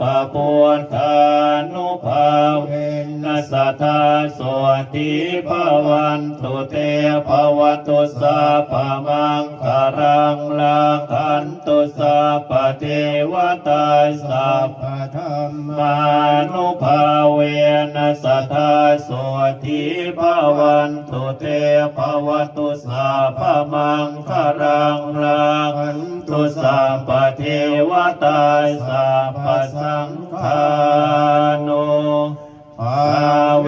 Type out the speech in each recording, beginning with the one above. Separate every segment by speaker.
Speaker 1: ปะปุทานุภาเวนัสธาสวติภาวันตุเตภวตุสัพพมังคารังลังคันตุสัพพเทวตาสัพพธรรมานุภาเวนัสธาสวติภาวันตุเตภวตุสัพพมังคารังลังคัน ตุสัพพเทวตาสัพพสังฆานุภาเว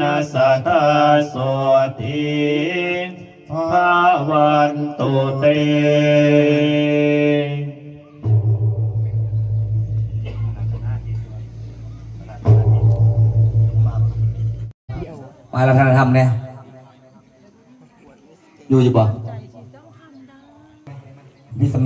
Speaker 1: นัสสทธาสติภาวันตุเต
Speaker 2: มาแล้วธนธรรมเนี่ยอยู่อยู่บ่ พี่ส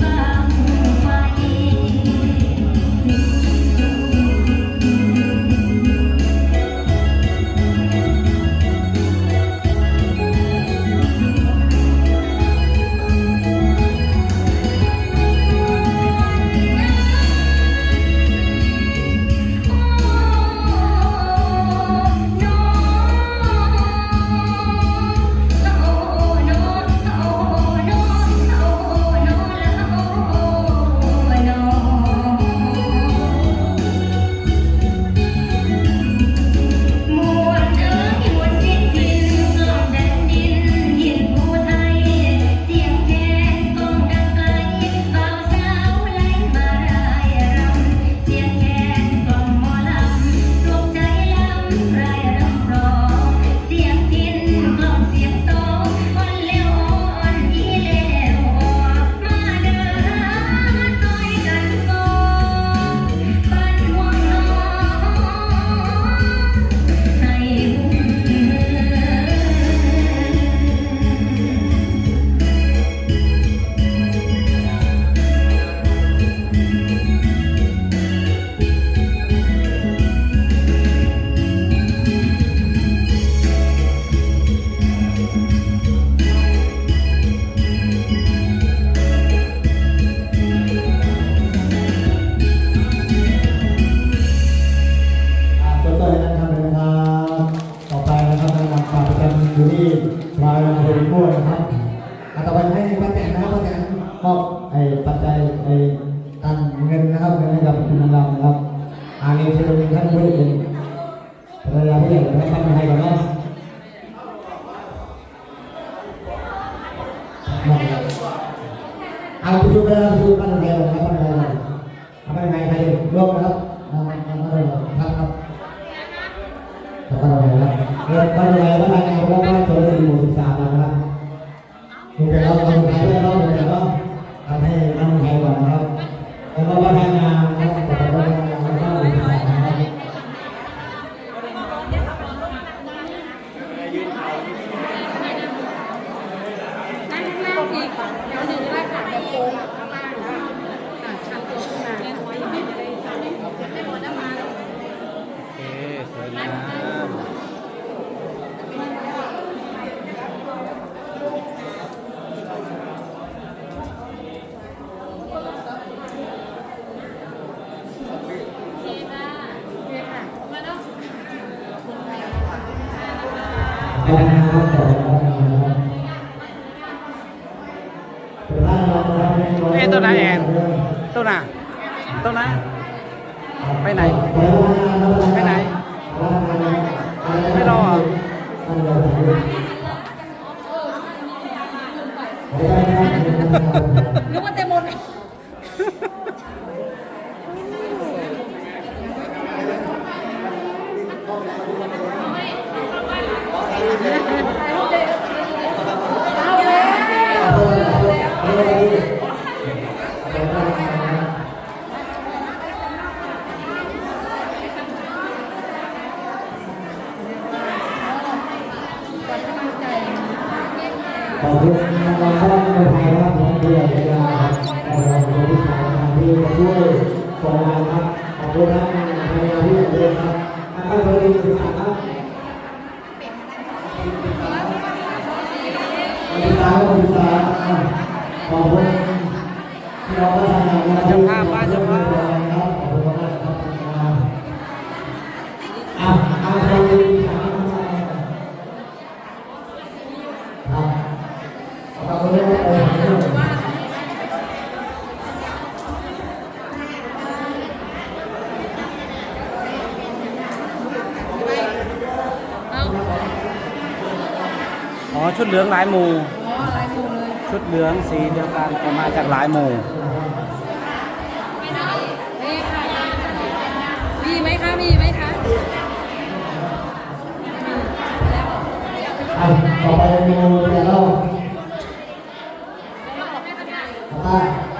Speaker 3: goodbye. ปั้นไทยครับเริ่มปั้นไทยปั้นไทยเพราะว่าตั เอ๊ะตัว
Speaker 4: ไหน
Speaker 5: แอนตัวไหนตัวไหนไปไหน ไปไหน ไม่รอเหรอ
Speaker 4: นึกว่าเต็มหมดเอาเลย
Speaker 3: ขอบคุณน้องๆท่านคนไทยครับผมที่อยากจะมาขอบคุณที่สามที่มาช่วยส่งงานครับขอบคุณท่านพยาที่เดินครับท่านบริษัทครับบริษัทบริษัทขอบคุณที่เราได้ทำงานนะครับ
Speaker 5: เจ้าภาพบ้านเจ้าภาพ
Speaker 3: อาอ๋อ
Speaker 5: ชุดเหลืองหลายหมู่
Speaker 4: อ๋ออะไรดูเลย
Speaker 5: ชุดเหลืองสีเดียวกันแต่มาจากหลายหมู่
Speaker 4: นี่ค่ะมีไหมคะ มีไหมคะ
Speaker 3: อะต่อไปดูเดี๋ยวเราอะ
Speaker 4: ชิ